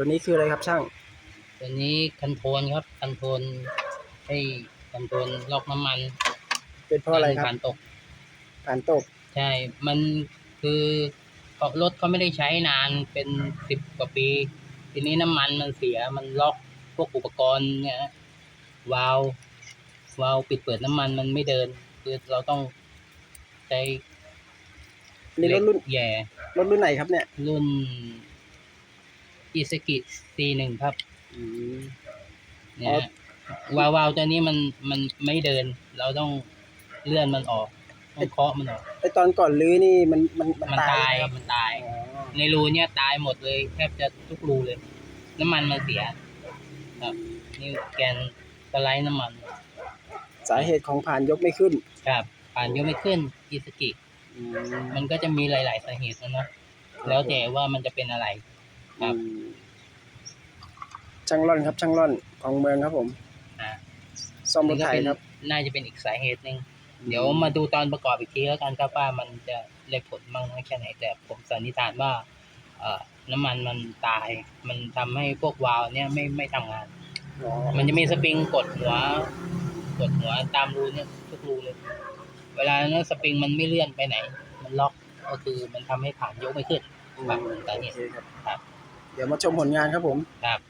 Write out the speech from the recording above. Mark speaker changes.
Speaker 1: ตัวนี้คืออะไรครับช่าง
Speaker 2: ตัวนี้คันโทนครับคันโทนให้คันโทนล็อกน้ำมัน
Speaker 1: เป็นเพราะอะไรครับ
Speaker 2: ผ่านตก
Speaker 1: การตก
Speaker 2: ใช่ มันคือรถเขาไม่ได้ใช้นานเป็นสิบกว่าปี ทีนี้น้ำมันมันเสียมันล็อกพวกอุปกรณ์เนี่ยฮะวาล์ววาล์วปิดเปิดน้ำมันมันไม่เดิน คือเราต้องใช้
Speaker 1: นี่รถรุ่น
Speaker 2: แย่
Speaker 1: รถรุ่นไหนครับเนี่ย
Speaker 2: รุ่น อิสกิ C1 ครับ
Speaker 1: อืม
Speaker 2: เนี่ยฮะวาล์ววาล์วตัวนี้มันมันไม่เดิน เราต้องเลื่อนมันออกต้องเคาะมันออก
Speaker 1: ไอตอนก่อนลื้อนี่มันมันมัน
Speaker 2: มัน
Speaker 1: ตา
Speaker 2: ตายย
Speaker 1: ไหมครับ
Speaker 2: มันตาย
Speaker 1: อ๋อ
Speaker 2: ในรูเนี่ยตายหมดเลยแทบจะทุกรูเลย น้ำมันมันเสีย ครับ นี่แกนสไลด์น้ำมัน
Speaker 1: สาเหตุของผ่านยกไม่ขึ้น
Speaker 2: ครับผ่านยกไม่ขึ้นอิสกิ
Speaker 1: อืม
Speaker 2: มันก็จะมีหลาย ๆ สาเหตุนะเนอะแล้วแต่ว่ามันจะเป็นอะไร ครับ
Speaker 1: อืมช่างร่อนครับ ช่างร่อนของเมืองครับผม
Speaker 2: อ่า
Speaker 1: ซ่อมรถ
Speaker 2: นี่ก็
Speaker 1: ไถ
Speaker 2: เป็น
Speaker 1: ครับ
Speaker 2: น่าจะเป็นอีกสาเหตุหนึ่งเดี๋ยวมาดูตอนประกอบอีกทีแล้วกันครับว่ามันจะได้ผลบ้างน้อยแค่ไหนแต่ผมสันนิษฐานว่า เอ่อน้ำมันมันตาย มันทำให้พวกวาล์วเนี่ยไม่ไม่ทำงาน
Speaker 1: อ๋อ
Speaker 2: มันจะมีสปริงกดหัว กดหัวตามรูเนี่ยทุกรูเลย เวลานั้นสปริงมันไม่เลื่อนไปไหน มันล็อกก็คือมันทำให้ฐานยกไม่ขึ้นครับสาเห
Speaker 1: โอ
Speaker 2: ตุ
Speaker 1: เคครับ
Speaker 2: ครับ
Speaker 1: เดี๋ยวมาชมผลงานครับผม
Speaker 2: ครับ